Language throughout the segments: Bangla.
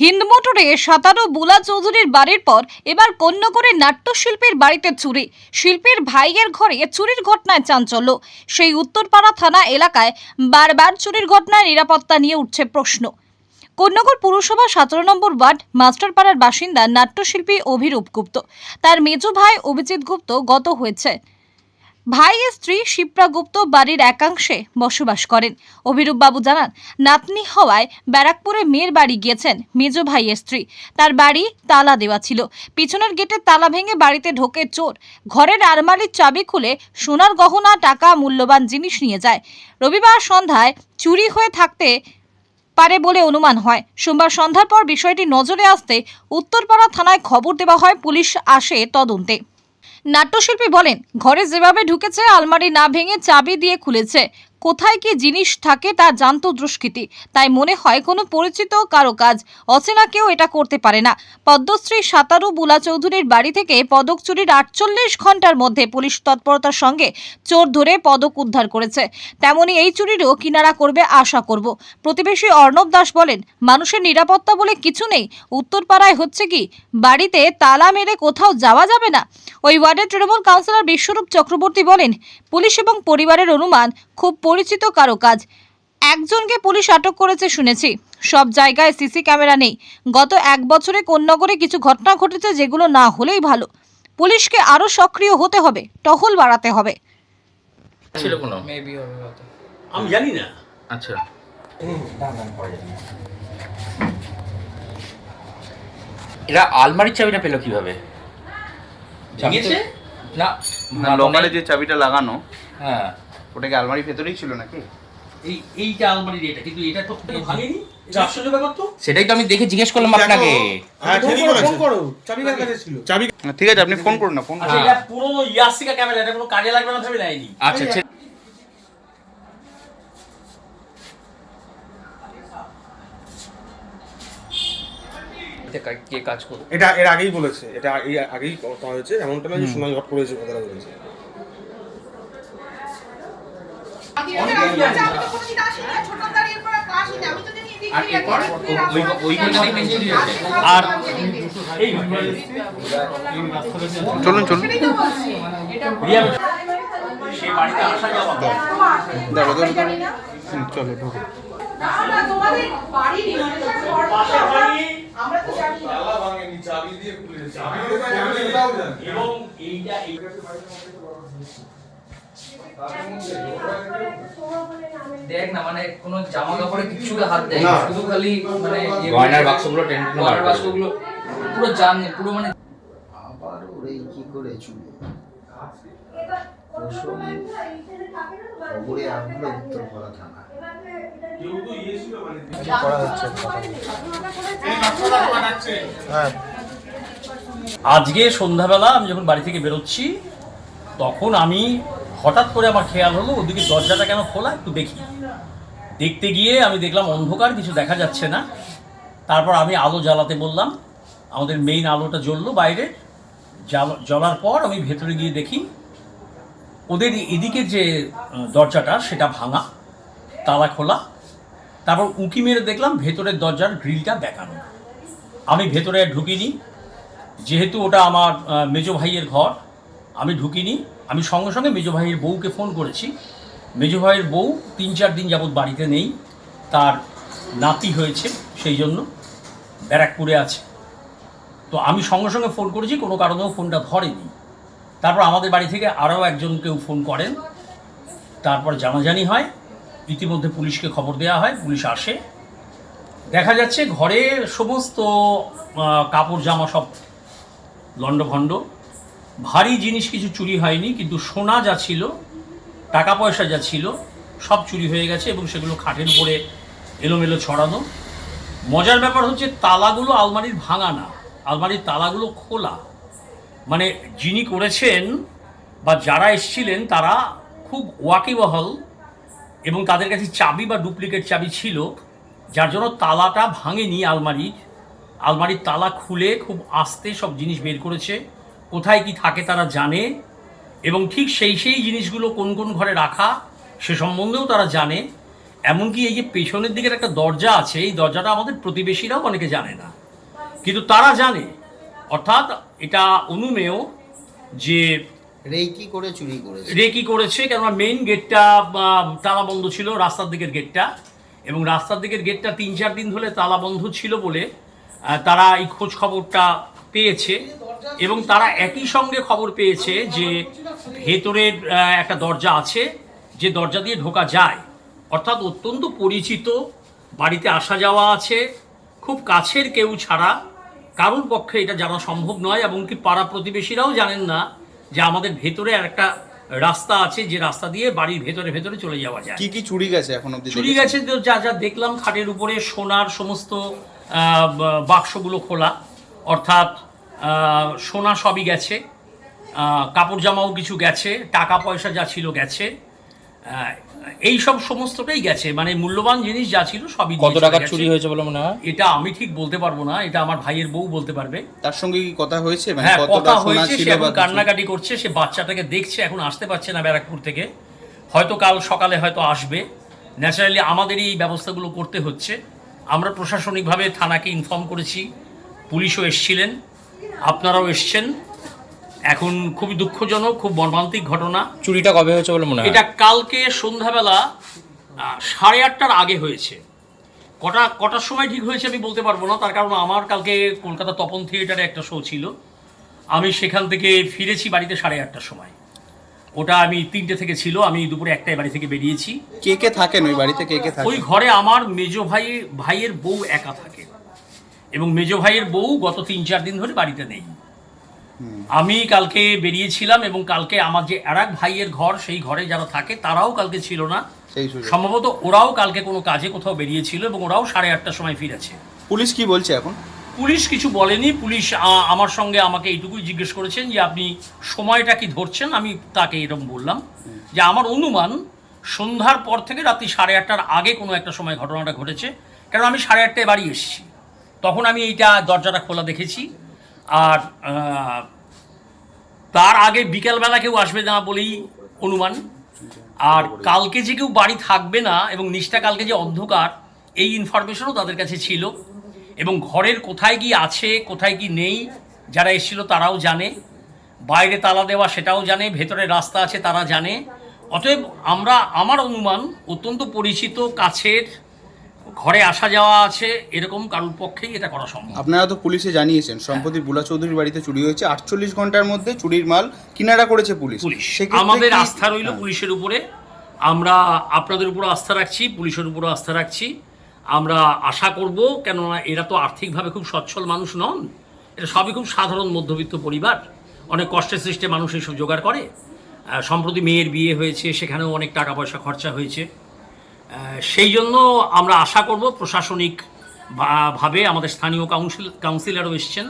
হিন্দমোটরে সাতারো বুলা চৌধুরীর বাড়ির পর এবার কন্যকরে নাট্যশিল্পীর বাড়িতে চুরি। শিল্পীর ভাইয়ের ঘরে চুরির ঘটনায় চাঞ্চল্য। সেই উত্তরপাড়া থানা এলাকায় বারবার চুরির ঘটনায় নিরাপত্তা নিয়ে উঠছে প্রশ্ন। কন্যগর পুরসভা সতেরো নম্বর ওয়ার্ড, মাস্টারপাড়ার বাসিন্দা নাট্যশিল্পী অভিরূপ গুপ্ত। তার মেজ ভাই অভিজিৎ গুপ্ত গত হয়েছে। ভাই স্ত্রী শিপ্রা গুপ্ত বাড়ির একাংশে বসবাস করেন। অভিরূপ বাবু জানান, নাতনি হওয়ায় ব্যারাকপুরে মেয়ের বাড়ি গিয়েছেন মেজ ভাইয়ের স্ত্রী। তার বাড়ি তালা দেওয়া ছিল। পিছনের গেটে তালা ভেঙে বাড়িতে ঢোকে চোর। ঘরের আলমারির চাবি খুলে সোনার গহনা, টাকা, মূল্যবান জিনিস নিয়ে যায়। রবিবার সন্ধ্যায় চুরি হয়ে থাকতে পারে বলে অনুমান হয়। সোমবার সন্ধ্যার পর বিষয়টি নজরে আসতে উত্তরপাড়া থানায় খবর দেওয়া হয়, পুলিশ আসে তদন্তে। নাট্যশিল্পী বলেন ঘরে যেভাবে ঢুকেছে আলমারি না ভেঙে চাবি দিয়ে খুলেছে। কোথায় কি জিনিস থাকে তা জানতো দুষ্কৃতী। তাই মনে হয় কোনো পরিচিত কারও কাজ। অচেনা কেউ এটা করতে পারে না। পদ্মশ্রী সাতারু বুলা চৌধুরীর বাড়ি থেকে পদক চুরির আটচল্লিশ ঘণ্টার মধ্যে পুলিশ তৎপরতার সঙ্গে চোর ধরে পদক উদ্ধার করেছে। তেমনি এই চুরিরও কিনারা করবে আশা করব। প্রতিবেশী অর্ণব দাস বলেন, মানুষের নিরাপত্তা বলে কিছু নেই। উত্তরপাড়ায় হচ্ছে কি, বাড়িতে তালা মেরে কোথাও যাওয়া যাবে না? ওই ওয়ার্ডের তৃণমূল কাউন্সিলর বিশ্বরূপ চক্রবর্তী বলেন, পুলিশ এবং পরিবারের অনুমান খুব পরিচিত কারও কাজ। একজনকে পুলিশ আটক করেছে শুনেছি। সব জায়গায় সিসি ক্যামেরা নেই। গত এক বছরে কোন্নগরে কিছু ঘটনা ঘটেছে যেগুলো না হলেই ভালো। পুলিশকে আরও সক্রিয় হতে হবে টহল বাড়াতে হবে। ছিল কোনো? মেবি হবে হয়তো। আমি জানি না। আচ্ছা। এরা আলমারির চাবিটা পেল কীভাবে? না না লকারে যে চাবিটা লাগানো। হ্যাঁ। ওটা কি আলমারির ভেতরেই ছিল নাকি? এই এইটা আলমারির এটা কিন্তু এটা তো কোনো ভাঙেনি? সেটাই তো আমি দেখে জিজ্ঞেস করলাম আপনাকে। হ্যাঁ ঠিক আছে আপনি ফোন করুন না ফোন আচ্ছা করুন। এটা পুরোনো ইয়াসিকা ক্যামেরা এটা কোনো কাজে লাগবে না ভেবে নেয়নি আচ্ছা কা- কাজ করবে? এটা এর আগেই বলেছে এটা এই আগেই কথা হয়েছে এমনটা না যে সোনালি হট করেছে কথাটা বলেছে। আর চলুন চলুন। চলো ঢোকো এবং এইটা এই দেখ না মানে কোনো জামা কাপড়ে কিচ্ছু হাত দেয় শুধু খালি মানে ইয়ে- গয়নার বাক্সগুলো টেনে টেনে গয়নার বাক্সগুলো পুরো জান পুরো মানে আবার ওরে কি করে চুলে? প্রসম খবরে আসলো উত্তরপাড়া থানা। আজকে সন্ধ্যাবেলা আমি যখন বাড়ি থেকে বেরোচ্ছি তখন আমি হঠাৎ করে আমার খেয়াল হলো, ওদিকে দরজাটা কেন খোলা একটু দেখি। দেখতে গিয়ে আমি দেখলাম অন্ধকার, কিছু দেখা যাচ্ছে না। তারপর আমি আলো জ্বালাতে বললাম, আমাদের মেইন আলোটা জ্বললো বাইরে। জ্বাল- জ্বলার পর আমি ভেতরে গিয়ে দেখি, ওদের এদিকে যে দরজাটা, সেটা ভাঙা, তালা খোলা। তারপর উঁকি মেরে দেখলাম ভেতরের দরজার গ্রিলটা দেখানো। আমি ভেতরে ঢুকিনি। যেহেতু ওটা আমার মেজো ভাইয়ের ঘর আমি ঢুকিনি। আমি সঙ্গে সঙ্গে মেজো ভাইয়ের বউকে ফোন করেছি। মেজো ভাইয়ের বউ তিন চার দিন যাবৎ বাড়িতে নেই। তার নাতি হয়েছে, সেই জন্য ব্যারাকপুরে আছে। তো আমি সঙ্গে সঙ্গে ফোন করেছি, কোনো কারণেও ফোনটা ধরেনি। তারপর আমাদের বাড়ি থেকে আরও একজন কেউ ফোন করেন। তারপর জানাজানি হয়। ইতিমধ্যে পুলিশকে খবর দেওয়া হয়, পুলিশ আসে। দেখা যাচ্ছে ঘরে সমস্ত কাপড় জামা সব লণ্ডভণ্ড। ভারী জিনিস কিছু চুরি হয়নি, কিন্তু সোনা যা ছিল টাকা পয়সা যা ছিল, সব চুরি হয়ে গেছে এবং সেগুলো খাটের উপরে এলোমেলো ছড়ানো। মজার ব্যাপার হচ্ছে তালাগুলো আলমারির ভাঙা না, আলমারির তালাগুলো খোলা। মানে যিনি করেছেন বা যারা এসছিলেন, তারা খুব ওয়াকিবহল এবং তাদের কাছে চাবি বা ডুপ্লিকেট চাবি ছিল, যার জন্য তালাটা ভাঙেনি আলমারির। আলমারির তালা খুলে খুব আস্তে সব জিনিস বের করেছে। কোথায় কি থাকে তারা জানে এবং ঠিক সেই সেই জিনিসগুলো কোন কোন ঘরে রাখা সে সম্বন্ধেও তারা জানে। এমনকি এই যে পেছনের দিকের একটা দরজা আছে এই দরজাটা আমাদের প্রতিবেশীরাও অনেকে জানে না। কিন্তু তারা জানে। অর্থাৎ এটা অনুমেয় যে রেকি করে চুরি করেছে। রেকি করেছে কেননা মেইন গেটটা তালা বন্ধ ছিল রাস্তার দিকের গেটটা এবং রাস্তার দিকের গেটটা তিন চার দিন ধরে তালা বন্ধ ছিল বলে তারা এই খোঁজ খবরটা পেয়েছে। এবং তারা একই সঙ্গে খবর পেয়েছে যে ভেতরের একটা দরজা আছে যে দরজা দিয়ে ঢোকা যায়। অর্থাৎ অত্যন্ত পরিচিত বাড়িতে আসা যাওয়া আছে খুব কাছের কেউ ছাড়া। কারোর পক্ষে এটা জানা সম্ভব নয় এমনকি পাড়া প্রতিবেশীরাও জানেন না যে আমাদের ভেতরে আর একটা রাস্তা আছে যে রাস্তা দিয়ে বাড়ির ভেতরে ভেতরে চলে যাওয়া যায়। কি কি চুরি গেছে এখন অব্দি চুরি গেছে যা যা দেখলাম খাটের উপরে সোনার সমস্ত বাক্সগুলো খোলা। অর্থাৎ সোনা সবই গেছে। আহ, কাপড় জামাও কিছু গেছে টাকা পয়সা যা ছিল গেছে। এই সব সমস্তটাই গেছে। মানে মূল্যবান জিনিস যা ছিল সবই কত গেছে। চুরি হয়েছে বলে মনে হয়? এটা আমি ঠিক বলতে পারব না এটা আমার ভাইয়ের বউ বলতে পারবে। তার সঙ্গে কি কথা হয়েছে? মানে হ্যাঁ কতটা কথা সোনা হয়েছে ছিল সে এখন বা কিছু? কান্নাকাটি করছে সে বাচ্চাটাকে দেখছে এখন আসতে পারছে না ব্যারাকপুর থেকে। হয়তো কাল সকালে হয়তো আসবে। ন্যাচারালি আমাদেরই এই ব্যবস্থাগুলো করতে হচ্ছে। আমরা প্রশাসনিকভাবে থানাকে ইনফর্ম করেছি পুলিশও এসছিলেন। আপনারাও এসছেন। এখন খুবই দুঃখজনক খুব মর্মান্তিক ঘটনা। চুরিটা কবে হয়েছে বলে মনে হয়? এটা কালকে সন্ধ্যাবেলা সাড়ে আটটার আগে হয়েছে। কটা কটার সময় ঠিক হয়েছে আমি বলতে পারব না তার কারণ আমার কালকে কলকাতা তপন থিয়েটারে একটা শো ছিল। আমি সেখান থেকে ফিরেছি বাড়িতে সাড়ে আটটার সময়। ওটা আমি তিনটে থেকে ছিল আমি দুপুরে একটাই বাড়ি থেকে বেরিয়েছি। কে কে থাকেন ওই বাড়িতে? কে কে ওই ঘরে আমার মেজো ভাই ভাইয়ের বউ একা থাকে। এবং মেজ ভাইয়ের বউ গত তিন চার দিন ধরে বাড়িতে নেই। আমি কালকে বেরিয়েছিলাম এবং কালকে আমার যে আর এক ভাইয়ের ঘর সেই ঘরে যারা থাকে তারাও কালকে ছিল না। সম্ভবত ওরাও কালকে কোনো কাজে কোথাও বেরিয়েছিল এবং ওরাও সাড়ে আটটার সময় ফিরেছে। পুলিশ কি বলছে এখন? পুলিশ কিছু বলেনি। পুলিশ আমার সঙ্গে আমাকে এইটুকুই জিজ্ঞেস করেছেন যে আপনি সময়টা কি ধরছেন? আমি তাকে এরকম বললাম যে আমার অনুমান সন্ধ্যার পর থেকে রাত্রি সাড়ে আটটার আগে কোনো একটা সময় ঘটনাটা ঘটেছে। কারণ আমি সাড়ে আটটায় বাড়ি এসেছি। তখন আমি এইটা দরজাটা খোলা দেখেছি। আর তার আগে বিকেলবেলা কেউ আসবে না বলেই অনুমান। আর কালকে যে কেউ বাড়ি থাকবে না এবং নিষ্ঠা কালকে যে অন্ধকার, এই ইনফরমেশনও তাদের কাছে ছিল। এবং ঘরের কোথায় কি আছে, কোথায় কি নেই, যারা এসেছিল তারাও জানে। বাইরে তালা দেওয়া সেটাও জানে, ভেতরে রাস্তা আছে তারা জানে। অতএব আমরা, আমার অনুমান অত্যন্ত পরিচিত, কাছের ঘরে আসা যাওয়া আছে এরকম কারোর পক্ষেই এটা করা সম্ভব। আপনারা তো পুলিশে জানিয়েছেন সম্প্রতি বুলা চৌধুরীর বাড়িতে চুরি হয়েছে আটচল্লিশ ঘণ্টার মধ্যে চুরির মাল কিনারা করেছে পুলিশ। পুলিশ। আমাদের আস্থা রইল হ্যাঁ। পুলিশের উপরে। আমরা আপনাদের উপর আস্থা রাখছি পুলিশের উপর আস্থা রাখছি। আমরা আশা করব কেননা এরা তো আর্থিকভাবে খুব সচ্ছল মানুষ নন। এটা সবই খুব সাধারণ মধ্যবিত্ত পরিবার। অনেক কষ্টের সৃষ্টে মানুষ এইসব জোগাড় করে। সম্প্রতি মেয়ের বিয়ে হয়েছে সেখানেও অনেক টাকা পয়সা খরচা হয়েছে। সেই জন্য আমরা আশা করব প্রশাসনিক ভাবে আমাদের স্থানীয় কাউন্সিল কাউন্সিলরও এসছেন।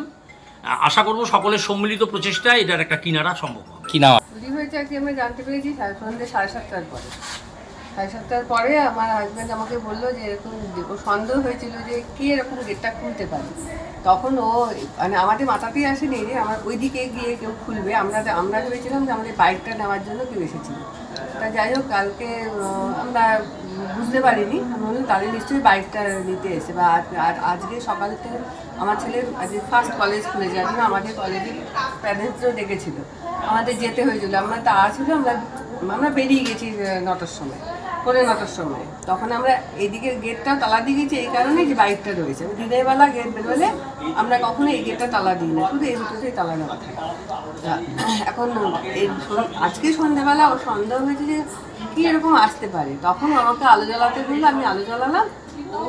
আশা করব সকলের সম্মিলিত প্রচেষ্টায় এটার একটা কিনারা সম্ভব হবে। কি নাম? চুরি হয়েছে আর কি আমরা জানতে পেরেছি সাড়ে সন্ধ্যে সাড়ে সাতটার পরে। সাড়ে সাতটার পরে আমার হাজব্যান্ড আমাকে বলল যে এরকম সন্দেহ হয়েছিল যে কে এরকম গেটটা খুলতে পারে। তখন ও মানে আমাদের মাথাতেই আসেনি যে আমার ওইদিকে গিয়ে কেউ খুলবে। আমরা আমরা ভেবেছিলাম যে আমাদের বাইকটা নেওয়ার জন্য কেউ এসেছিল। তা যাই হোক, কালকে আমরা বুঝতে পারিনি বললাম তাদের নিশ্চয়ই বাইকটা নিতে এসে বা আর আজকে সকাল থেকে আমার ছেলের আজকে ফার্স্ট কলেজ খুলে যায় জন্য আমাদের কলেজের প্যারেন্টসরাও ডেকেছিল। আমাদের যেতে হয়েছিল, আমরা তা ছিল, আমরা আমরা বেরিয়ে গেছি নটার সময়। পরে নটার সময়। তখন আমরা এদিকে গেটটা তালা দিয়ে গেছি, এই কারণে যে বাইকটা রয়েছে। দিনের বেলা গেট বেরোলে আমরা কখনো এই গেটটা তালা দিই না, শুধু এই দুটোতেই তালা দেওয়া থাকে। এখন এই আজকে সন্ধ্যেবেলা ও সন্দেহ হয়েছে যে কি এরকম আসতে পারে। তখন আমাকে আলো জ্বালাতে বলল, আমি আলো জ্বালালাম।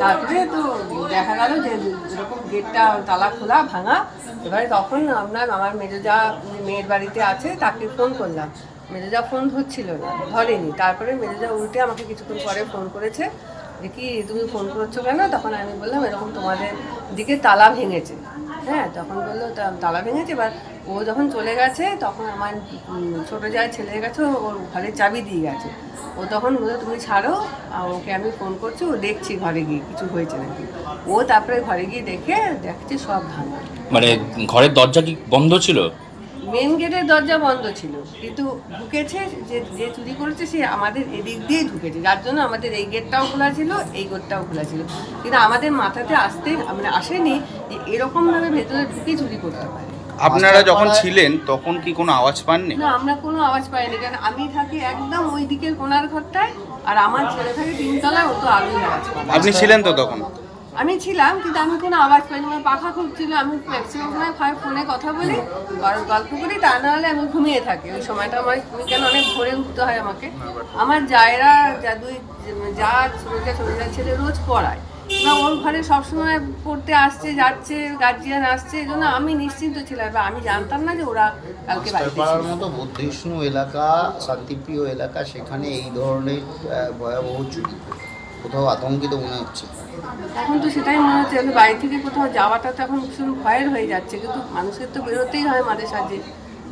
তারপরে তো দেখা গেল যে এরকম গেটটা তালা খোলা, ভাঙা, এবারে তখন আপনার আমার মেজো যা মেয়ের বাড়িতে আছে, তাকে ফোন করলাম। মেজেজা ফোন ধরছিল না, ধরেনি। তারপরে মেজেজা উল্টে আমাকে কিছুক্ষণ পরে ফোন করেছে, যে কি তুমি ফোন করছ কেন? তখন আমি বললাম, এরকম তোমাদের দিকে তালা ভেঙেছে। হ্যাঁ তখন বলল, "তা- তালা ভেঙেছে? এবার ও যখন চলে গেছে, তখন আমার ছোটো যায় ছেলে গেছে, ওর ঘরে চাবি দিয়ে গেছে। ও তখন বলল, তুমি ছাড়ো, আর ওকে আমি ফোন করছি, ও দেখছি ঘরে গিয়ে, কিছু হয়েছে নাকি? ও তারপরে ঘরে গিয়ে দেখে, দেখছে সব ভাঙা। মানে ঘরের দরজা কি বন্ধ ছিল? মেন গেটের দরজা বন্ধ ছিল। কিন্তু ঢুকেছে যে যে চুরি করেছে সে আমাদের এদিক দিয়ে ঢুকেছে। যার জন্য আমাদের এই গেটটাও খোলা ছিল এই গেটটাও খোলা ছিল। কিন্তু আমাদের মাথাতে আসতে মানে আসেনি যে এরকমভাবে ভেতরে ঢুকে চুরি করতে পারে। আপনারা যখন ছিলেন তখন কি কোনো আওয়াজ পাননি? না আমরা কোনো আওয়াজ পাইনি। কারণ আমি থাকি একদম ওই দিকের কোনার ঘরটায় আর আমার ছেলে থাকে তিনতলায় ও তো আলোই আওয়াজ পায়। আপনি ছিলেন তো তখন? আমি ছিলাম কিন্তু আমি কোনো আওয়াজ পাইনি। আমার পাখা খুব ছিল আমি ম্যাক্সিমাম সময় হয় ফোনে কথা বলি গল্প গল্প করি তা নাহলে আমি ঘুমিয়ে থাকি। ওই সময়টা আমার তুমি কেন অনেক ভোরে উঠতে হয় আমাকে। আমার জায়রা যা দুই যা ছোটো যা ছোটো যা ছেলে রোজ পড়ায়। বা ওর ঘরে সবসময় পড়তে আসছে যাচ্ছে গার্জিয়ান আসছে এই জন্য আমি নিশ্চিন্ত ছিলাম। এবার আমি জানতাম না যে ওরা কালকে পাড়ার মতো বৌদ্ধিষ্ণু এলাকা শান্তিপ্রিয় এলাকা সেখানে এই ধরনের ভয়াবহ চুরি। কোথাও আতঙ্কিত মনে হচ্ছে। এখন তো সেটাই মনে হচ্ছে আমি বাড়ি থেকে কোথাও যাওয়াটা তো এখন ভীষণ ভয়ের হয়ে যাচ্ছে কিন্তু মানুষের তো বেরোতেই হয় মাঝে সাঝে।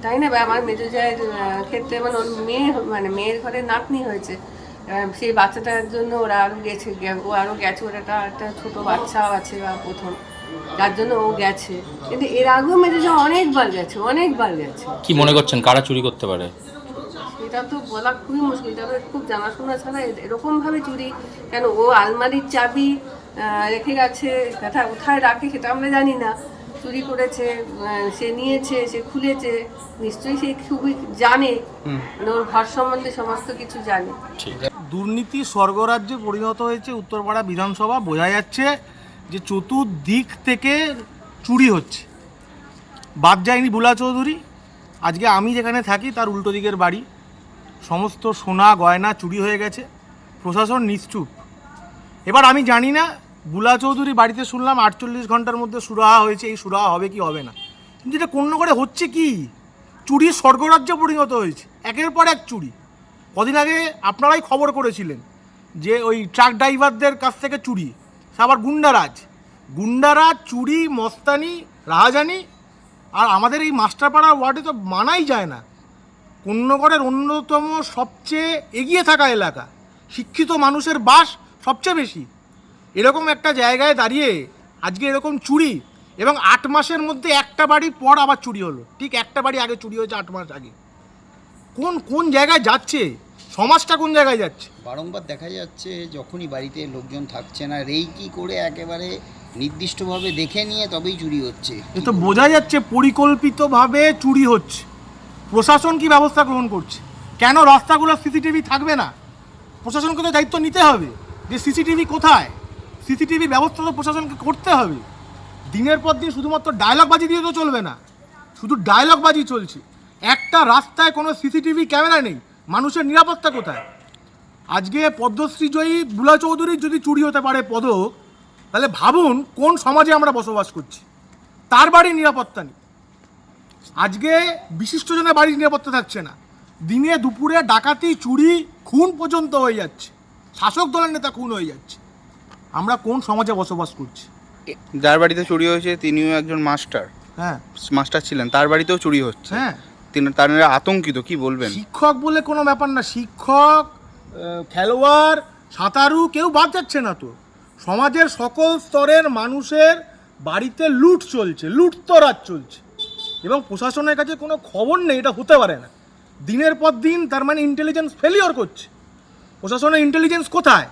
তাই না? আমার মেজো জায়ের ক্ষেত্রে মানে ওর মেয়ে মানে মেয়ের ঘরে নাতনি হয়েছে। আহ, সেই বাচ্চাটার জন্য ওরা আরও গেছে ও আরও গেছে ওর একটা একটা ছোটো বাচ্চাও আছে বা প্রথম। যার জন্য ও গেছে। কিন্তু এর আগেও মেজো যা অনেকবার গেছে অনেকবার গেছে। কি মনে করছেন? কারা চুরি করতে পারে? এটা তো বলা খুবই মুশকিল তবে খুব জানাশোনা ছাড়া এরকমভাবে চুরি কেন ও আলমারির চাবি রেখে গেছে কোথায় কোথায় রাখে সেটা আমরা জানি না। চুরি করেছে সে নিয়েছে সে খুলেছে নিশ্চয়ই সে খুবই জানে মানে ওর ঘর সম্বন্ধে সমস্ত কিছু জানে। দুর্নীতি স্বর্গরাজ্যে পরিণত হয়েছে উত্তরপাড়া বিধানসভা বোঝা যাচ্ছে যে চতুর্দিক থেকে চুরি হচ্ছে। বাদ যায়নি বুলা চৌধুরী। আজকে আমি যেখানে থাকি তার উল্টো দিকের বাড়ি। সমস্ত সোনা গয়না চুরি হয়ে গেছে। প্রশাসন নিশ্চুপ। এবার আমি জানি না, বুলা চৌধুরী বাড়িতে শুনলাম আটচল্লিশ ঘণ্টার মধ্যে সুরাহা হয়েছে, এই সুরাহা হবে কি হবে না। কিন্তু এটা কোন করে হচ্ছে কি? চুরির স্বর্গরাজ্যে পরিণত হয়েছে, একের পর এক চুরি। কদিন আগে আপনারাই খবর করেছিলেন যে ওই ট্রাক ড্রাইভারদের কাছ থেকে চুরি। সে আবার গুন্ডারাজ। গুন্ডারাজ, চুরি, মস্তানি, রাহাজানি, আর আমাদের এই মাস্টারপাড়া ওয়ার্ডে তো মানাই যায় না। কন্যগড়ের অন্যতম সবচেয়ে এগিয়ে থাকা এলাকা। শিক্ষিত মানুষের বাস সবচেয়ে বেশি। এরকম একটা জায়গায় দাঁড়িয়ে আজকে এরকম চুরি এবং আট মাসের মধ্যে একটা বাড়ি পর আবার চুরি হলো। ঠিক একটা বাড়ি আগে চুরি হয়েছে আট মাস আগে। কোন কোন জায়গায় যাচ্ছে? সমাজটা কোন জায়গায় যাচ্ছে? বারংবার দেখা যাচ্ছে যখনই বাড়িতে লোকজন থাকছে না রেইকি করে একেবারে নির্দিষ্টভাবে দেখে নিয়ে তবেই চুরি হচ্ছে। এ তো বোঝা যাচ্ছে পরিকল্পিতভাবে চুরি হচ্ছে। প্রশাসন কি ব্যবস্থা গ্রহণ করছে? কেন রাস্তাগুলো সিসিটিভি থাকবে না? প্রশাসনকে তো দায়িত্ব নিতে হবে যে সিসিটিভি কোথায়? সিসিটিভি ব্যবস্থা তো প্রশাসনকে করতে হবে। দিনের পর দিন শুধুমাত্র ডায়লগবাজি দিয়ে তো চলবে না। শুধু ডায়লগবাজি চলছে। একটা রাস্তায় কোনো সিসিটিভি ক্যামেরা নেই। মানুষের নিরাপত্তা কোথায়? আজকে পদ্মশ্রী জয়ী বুলা চৌধুরীর যদি চুরি হতে পারে পদক, তাহলে ভাবুন কোন সমাজে আমরা বসবাস করছি। তার বাড়ির নিরাপত্তা নেই। আজকে বিশিষ্টজনের বাড়ির নিরাপত্তা থাকছে না। দিনে দুপুরে ডাকাতি চুরি খুন পর্যন্ত হয়ে যাচ্ছে। শাসক দলের নেতা খুন হয়ে যাচ্ছে। আমরা কোন সমাজে বসবাস করছি? যার বাড়িতে চুরি হয়েছে তিনিও একজন মাস্টার। হ্যাঁ। মাস্টার ছিলেন তার বাড়িতেও চুরি হচ্ছে। হ্যাঁ। তিনি তার আতঙ্কিত কি বলবেন? শিক্ষক বলে কোনো ব্যাপার না। শিক্ষক খেলোয়াড় সাঁতারু কেউ বাদ যাচ্ছে না তো। সমাজের সকল স্তরের মানুষের বাড়িতে লুট চলছে লুটতরাজ চলছে। এবং প্রশাসনের কাছে কোনো খবর নেই এটা হতে পারে না। দিনের পর দিন তার মানে ইন্টেলিজেন্স ফেলিওর করছে। প্রশাসনের ইন্টেলিজেন্স কোথায়?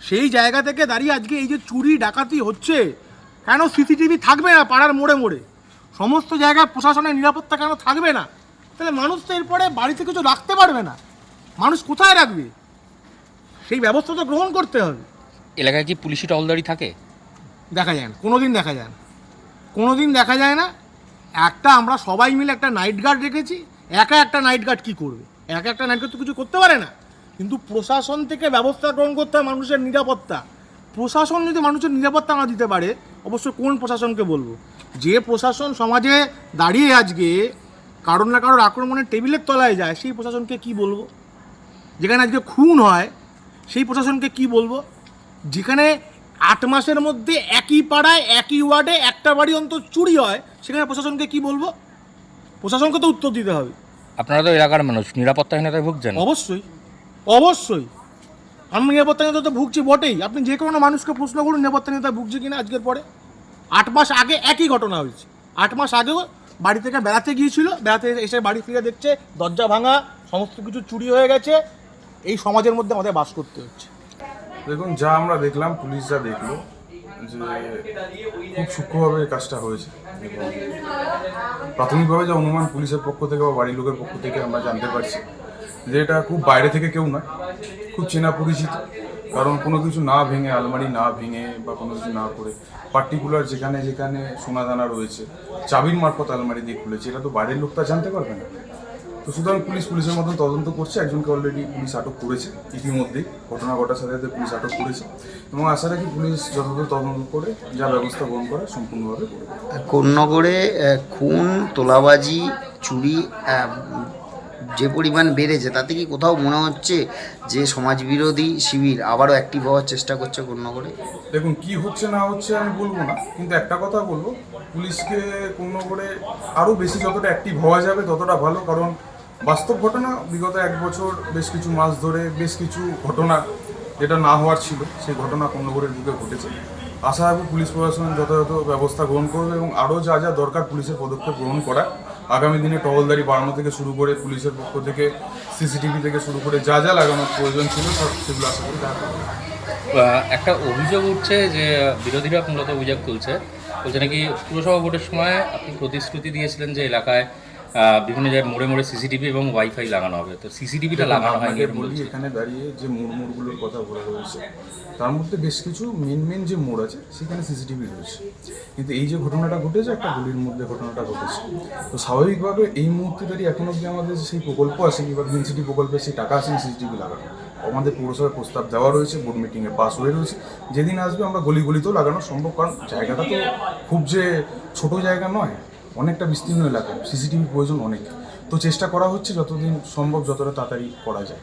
সেই জায়গা থেকে দাঁড়িয়ে আজকে এই যে চুরি ডাকাতি হচ্ছে কেন সিসিটিভি থাকবে না পাড়ার মোড়ে মোড়ে? সমস্ত জায়গায় প্রশাসনের নিরাপত্তা কেন থাকবে না? তাহলে মানুষ তো এরপরে বাড়িতে কিছু রাখতে পারবে না। মানুষ কোথায় রাখবে? সেই ব্যবস্থা তো গ্রহণ করতে হবে। এলাকায় কি পুলিশি টহলদারি থাকে? দেখা যায় না। কোনো দিন দেখা যায় না। কোনো দিন দেখা যায় না। একটা আমরা সবাই মিলে একটা নাইট গার্ড রেখেছি, একা একটা নাইট গার্ড কী করবে? একা একটা নাইট গার্ড তো কিছু করতে পারে না। কিন্তু প্রশাসন থেকে ব্যবস্থা গ্রহণ করতে হয় মানুষের নিরাপত্তা। প্রশাসন যদি মানুষের নিরাপত্তা না দিতে পারে, অবশ্য কোন প্রশাসনকে বলব? যে প্রশাসন সমাজে দাঁড়িয়ে আজকে কারোর না কারোর আক্রমণের টেবিলের তলায় যায়, সেই প্রশাসনকে কি বলব? যেখানে আজকে খুন হয়, সেই প্রশাসনকে কি বলব? যেখানে আট মাসের মধ্যে একই পাড়ায় একই ওয়ার্ডে একটা বাড়ি অন্তত চুরি হয় সেখানে প্রশাসনকে কি বলব? প্রশাসনকে তো উত্তর দিতে হবে। আপনারা তো এলাকার মানুষ নিরাপত্তাহীনতায় ভুগছেন। অবশ্যই অবশ্যই। আমি নিরাপত্তাহীনতা তো ভুগছি বটেই। আপনি যে কোনো মানুষকে প্রশ্ন করুন নিরাপত্তা নেতা ভুগছে কিনা আজকের পরে। আট মাস আগে একই ঘটনা হয়েছে। আট মাস আগেও বাড়ি থেকে বেড়াতে গিয়েছিল বেড়াতে এসে বাড়ি ফিরে দেখছে দরজা ভাঙা সমস্ত কিছু চুরি হয়ে গেছে। এই সমাজের মধ্যে আমাদের বাস করতে হচ্ছে। দেখুন, যা আমরা দেখলাম, পুলিশ যা দেখল, যে খুব সূক্ষ্মভাবে এই কাজটা হয়েছে। এবং প্রাথমিকভাবে যে অনুমান পুলিশের পক্ষ থেকে বা বাড়ির লোকের পক্ষ থেকে আমরা জানতে পারছি, যে এটা খুব বাইরে থেকে কেউ নয়, খুব চেনা পরিচিত। কারণ কোনো কিছু না ভেঙে, আলমারি না ভেঙে বা কোনো কিছু না করে পার্টিকুলার যেখানে যেখানে সোনাদানা রয়েছে, চাবির মারফত আলমারি দিয়ে খুলেছে, এটা তো বাইরের লোক তা জানতে পারবে না। তো সুতরাং পুলিশ পুলিশের মতন তদন্ত করছে একজনকে অলরেডি পুলিশ আটক করেছে ইতিমধ্যেই ঘটনা ঘটার সাথে সাথে পুলিশ আটক করেছে এবং আশা রাখি পুলিশ যতদূর তদন্ত করে যা ব্যবস্থা গ্রহণ করে সম্পূর্ণভাবে করবে। কোন্নগরে খুন তোলাবাজি চুরি যে পরিমাণ বেড়েছে তাতে কি কোথাও মনে হচ্ছে যে সমাজবিরোধী শিবির আবারও অ্যাক্টিভ হওয়ার চেষ্টা করছে কোন কোন্নগরে দেখুন কি হচ্ছে না হচ্ছে আমি বলব না কিন্তু একটা কথা বলব পুলিশকে কোনো করে আরও বেশি যতটা অ্যাক্টিভ হওয়া যাবে ততটা ভালো কারণ বাস্তব ঘটনা, বিগত এক বছর বেশ কিছু মাস ধরে বেশ কিছু ঘটনা যেটা না হওয়ার ছিল, সেই ঘটনা কোন্নগরের বুকে ঘটেছে। আশা রাখব পুলিশ প্রশাসন যথাযথ ব্যবস্থা গ্রহণ করবে এবং আরও যা যা দরকার পুলিশের পদক্ষেপ গ্রহণ করা আগামী দিনে টহলদারি বাড়ানো থেকে শুরু করে পুলিশের পক্ষ থেকে, সিসিটিভি থেকে শুরু করে যা যা লাগানোর প্রয়োজন ছিল, সব সেগুলো আশা করি দেখা একটা অভিযোগ উঠছে যে বিরোধীরা মূলত অভিযোগ তুলছে। বলছে নাকি পুরসভা ভোটের সময় আপনি প্রতিশ্রুতি দিয়েছিলেন যে এলাকায় বিভিন্ন জায়গায় মোড়ে মোড়ে সিসিটিভি এবং ওয়াইফাই লাগানো হবে। তো সিসিটিভিটা লাগানো হয়। এখানে দাঁড়িয়ে যে মোড় মোড়গুলোর কথা বলা হয়েছে তার মধ্যে বেশ কিছু মেন মেন যে মোড় আছে সেখানে সিসিটিভি রয়েছে। কিন্তু এই যে ঘটনাটা ঘটেছে একটা গলির মধ্যে ঘটনাটা ঘটেছে। তো স্বাভাবিকভাবে এই মুহূর্তে দাঁড়িয়ে এখন অব্দি আমাদের সেই প্রকল্প আছে কিংবা গ্রিন সিটি প্রকল্পে সেই টাকা আছে সিসিটিভি লাগানো। আমাদের পৌরসভায় প্রস্তাব দেওয়া রয়েছে বোর্ড মিটিংয়ে পাস হয়ে রয়েছে। যেদিন আসবে আমরা গলি গলিতেও লাগানো সম্ভব কারণ জায়গাটা তো খুব যে ছোট জায়গা নয় অনেকটা বিস্তীর্ণ এলাকা সিসিটিভির প্রয়োজন অনেক। তো চেষ্টা করা হচ্ছে যতদিন সম্ভব যতটা তাড়াতাড়ি করা যায়।